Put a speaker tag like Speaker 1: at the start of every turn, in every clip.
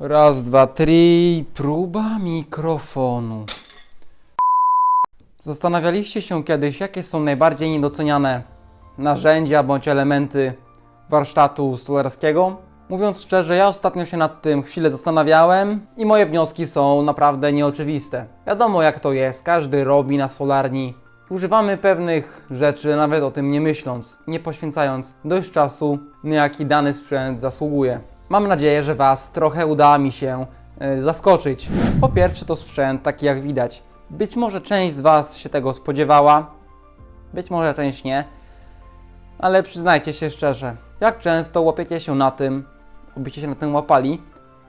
Speaker 1: Raz, dwa, trzy. Próba mikrofonu. Zastanawialiście się kiedyś, jakie są najbardziej niedoceniane narzędzia bądź elementy warsztatu stolarskiego? Mówiąc szczerze, ja ostatnio się nad tym chwilę zastanawiałem i moje wnioski są naprawdę nieoczywiste. Wiadomo jak to jest, każdy robi na solarni. Używamy pewnych rzeczy, nawet o tym nie myśląc, nie poświęcając dość czasu, na jaki dany sprzęt zasługuje. Mam nadzieję, że Was trochę uda mi się e, zaskoczyć. Po pierwsze to sprzęt, taki jak widać. Być może część z Was się tego spodziewała, być może część nie, ale przyznajcie się szczerze, jak często łapiecie się na tym, obyście się na tym łapali,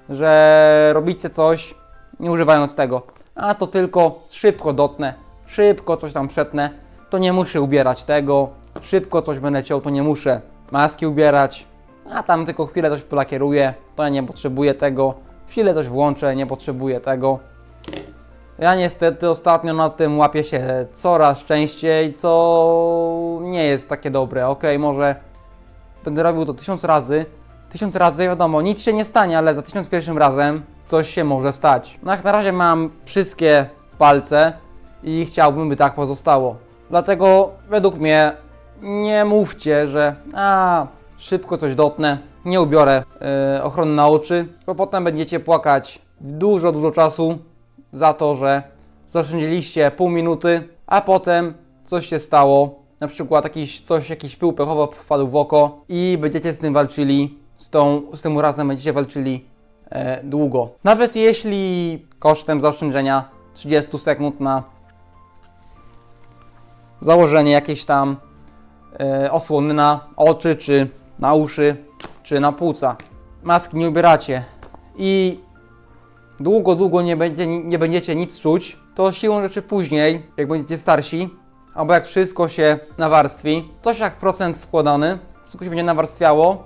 Speaker 1: że robicie coś nie używając tego. A to tylko szybko dotnę, szybko coś tam przetnę, to nie muszę ubierać tego, szybko coś będę ciął, to nie muszę maski ubierać, a tam tylko chwilę coś polakieruję, to ja nie potrzebuję tego, chwilę coś włączę, nie potrzebuję tego. Ja niestety ostatnio na tym łapię się coraz częściej, co nie jest takie dobre. Ok, może będę robił to tysiąc razy. Tysiąc razy, wiadomo, nic się nie stanie, ale za tysiąc pierwszym razem coś się może stać. No na razie mam wszystkie palce i chciałbym, by tak pozostało. Dlatego według mnie nie mówcie, że a, szybko coś dotnę, nie ubiorę yy, ochrony na oczy, bo potem będziecie płakać dużo, dużo czasu za to, że zaoszczędziliście pół minuty, a potem coś się stało, na przykład jakiś, coś, jakiś pył pechowo wpadł w oko i będziecie z tym walczyli, z, tą, z tym urazem będziecie walczyli e, długo. Nawet jeśli kosztem zaoszczędzenia 30 sekund na założenie jakiejś tam e, osłony na oczy, czy na uszy, czy na płuca. Maski nie ubieracie i długo, długo nie, będzie, nie będziecie nic czuć, to siłą rzeczy później, jak będziecie starsi, albo jak wszystko się nawarstwi, coś jak procent składany, wszystko się będzie nawarstwiało,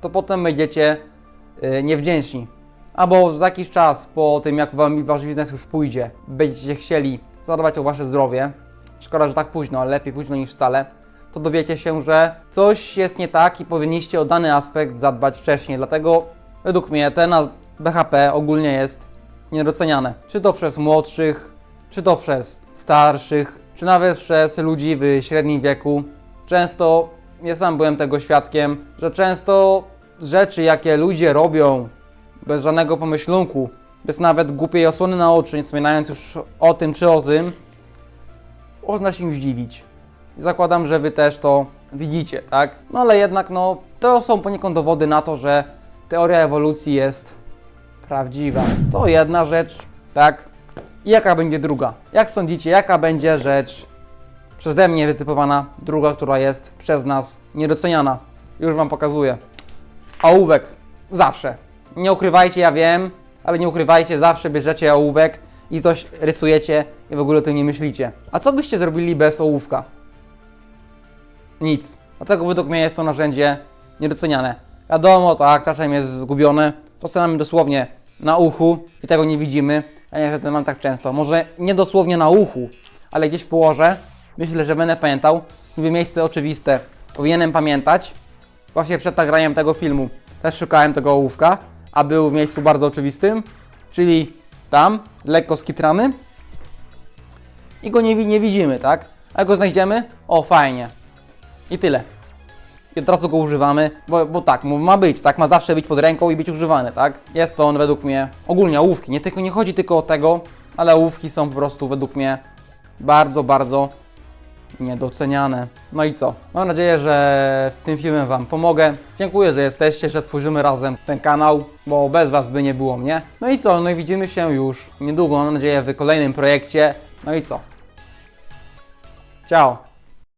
Speaker 1: to potem będziecie y, niewdzięczni. Albo za jakiś czas po tym, jak wam wasz biznes już pójdzie, będziecie chcieli zadbać o wasze zdrowie, szkoda, że tak późno, ale lepiej późno niż wcale, to dowiecie się, że coś jest nie tak i powinniście o dany aspekt zadbać wcześniej. Dlatego według mnie ten BHP ogólnie jest niedoceniane. Czy to przez młodszych, czy to przez starszych, czy nawet przez ludzi w średnim wieku. Często, ja sam byłem tego świadkiem, że często rzeczy, jakie ludzie robią bez żadnego pomyślunku, bez nawet głupiej osłony na oczy, nie wspominając już o tym czy o tym, można się zdziwić. Zakładam, że Wy też to widzicie, tak? No ale jednak, no, to są poniekąd dowody na to, że teoria ewolucji jest prawdziwa. To jedna rzecz, tak? I jaka będzie druga? Jak sądzicie, jaka będzie rzecz przeze mnie wytypowana, druga, która jest przez nas niedoceniana? Już Wam pokazuję. Ołówek. Zawsze. Nie ukrywajcie, ja wiem, ale nie ukrywajcie, zawsze bierzecie ołówek i coś rysujecie i w ogóle o tym nie myślicie. A co byście zrobili bez ołówka? Nic. Dlatego według mnie jest to narzędzie niedoceniane. Wiadomo, tak, czasem jest zgubione. Czasem dosłownie na uchu i tego nie widzimy. Ja niestety mam tak często. Może nie dosłownie na uchu, ale gdzieś położę. Myślę, że będę pamiętał. Niby miejsce oczywiste. Powinienem pamiętać. Właśnie przed nagraniem tego filmu też szukałem tego ołówka, a był w miejscu bardzo oczywistym, czyli tam, lekko skitrany. I go nie, nie widzimy, tak? A go znajdziemy? O, fajnie. I tyle. I od razu go używamy, bo, bo tak, ma być, tak, ma zawsze być pod ręką i być używany, tak? Jest on według mnie, ogólnie ołówki, nie, tylko, nie chodzi tylko o tego, ale ołówki są po prostu według mnie bardzo, bardzo niedoceniane. No i co? Mam nadzieję, że w tym filmie Wam pomogę. Dziękuję, że jesteście, że tworzymy razem ten kanał, bo bez Was by nie było mnie. No i co? No i widzimy się już niedługo, mam nadzieję, w kolejnym projekcie. No i co? Ciao!